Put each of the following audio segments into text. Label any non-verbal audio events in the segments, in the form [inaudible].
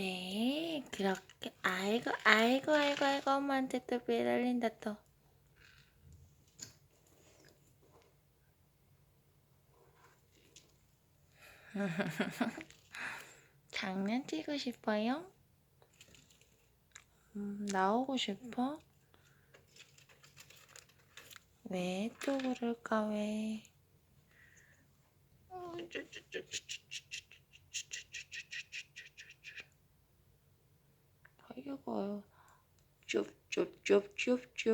네, 그렇게 아이고 아이고 아이고 아이고 엄마한테 또 매달린다 또. [laughs] 장난치고 싶어요? 음, 나오고 싶어? 왜 또 그럴까 왜? 어, 아이고 쭈쭈쭈쭈쭈쭈쭈.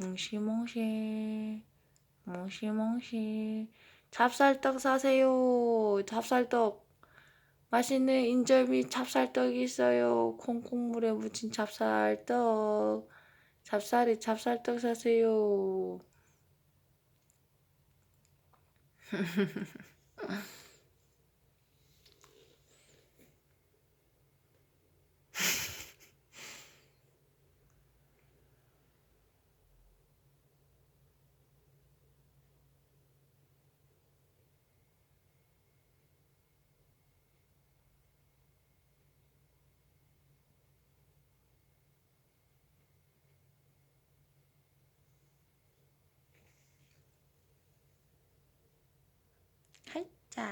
몽시몽시 몽시몽시 찹쌀떡 사세요. 찹쌀떡. 맛있는 인절미 찹쌀떡이 있어요. 콩콩물에 묻힌 찹쌀떡. 찹쌀이 찹쌀떡 사세요 [laughs] จ้า